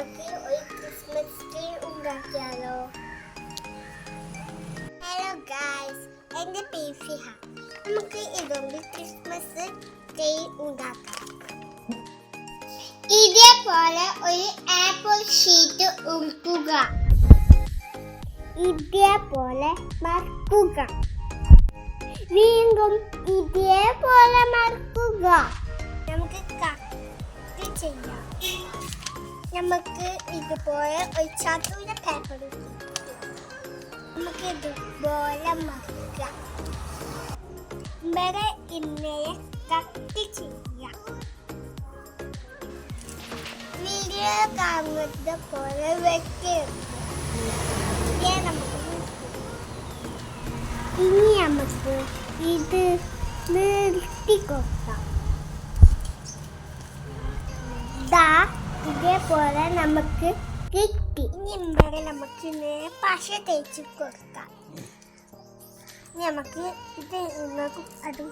നമുക്ക് ഒരു Christmas tree ഉണ്ടാക്കിയാലോ ഹലോ ഗായ്സ് എന്റെ പേര് ഫിഹ നമുക്ക് ഇതുകൊണ്ട് ക്രിസ്മസ് ട്രീ ഉണ്ടാക്കാം ഇതേപോലെ ഒരു ആപ്പിൾ ഷീറ്റ് ഉൾക്കുക ഇതേപോലെ മറക്കുക വീണ്ടും ഇതേപോലെ മറക്കുക നമുക്ക് കട്ട് ചെയ്യാം നമുക്ക് ഇതുപോലെ ഒരു ചതുര പേപ്പർ നമുക്ക് ഇതുപോലെ മറിക്കാം. വരെ ഇന്നയെ കട്ട് ചെയ്യാം. വീഡിയോ കാണുന്നത് പോലെ വെക്കുക നമുക്ക് ഇനി നമുക്ക് ഇത് നിർത്തി ഇതേപോലെ നമുക്ക് കിട്ടി. ഇനി ഇവിടെ നമുക്ക് പശ തേച്ച് കൊടുക്കാം. നമുക്ക് ഇത് നമുക്ക് അത്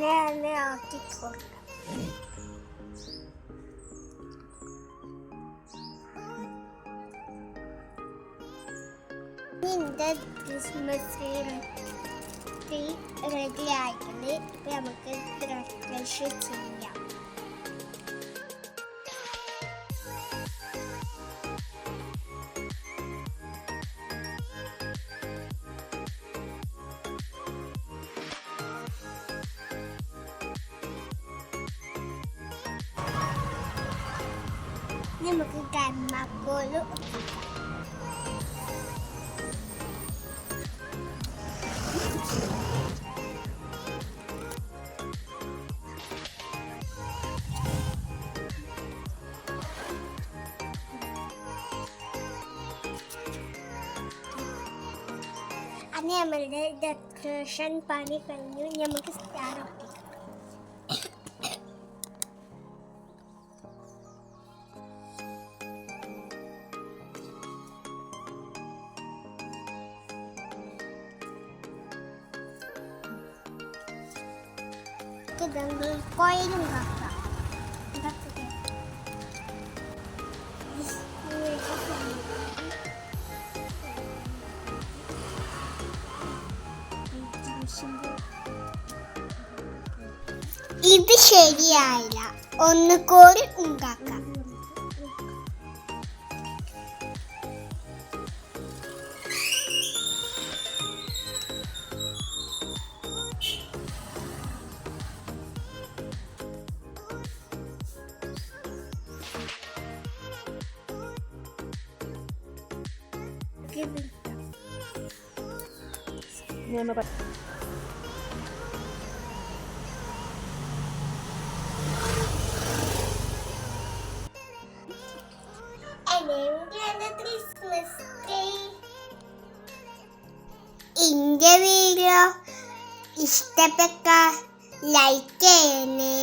നേരെ ആക്കി കൊടുക്കാം. ഇതിന്റെ ക്രിസ്മസ് ട്രീ റെഡി ആയിട്ടുണ്ട്. ഇപ്പം നമുക്ക് ഡെക്കറേഷൻ ചെയ്യാം. ഇനി നമുക്ക് കർമ്മക്കോലും അത് നമ്മളുടെ ഡെക്കറേഷൻ പണി കഴിഞ്ഞു ഇനി നമുക്ക് സ്റ്റാർ ഒട്ടിക്കാം Bakın böyle koyalım. İyi bir şey diye ayla. Onu koyun ungaka. Christmas ഇന്റെ വീഡിയോ ഇഷ്ടപ്പെട്ട ലൈക്ക് ചെയ്യണേ.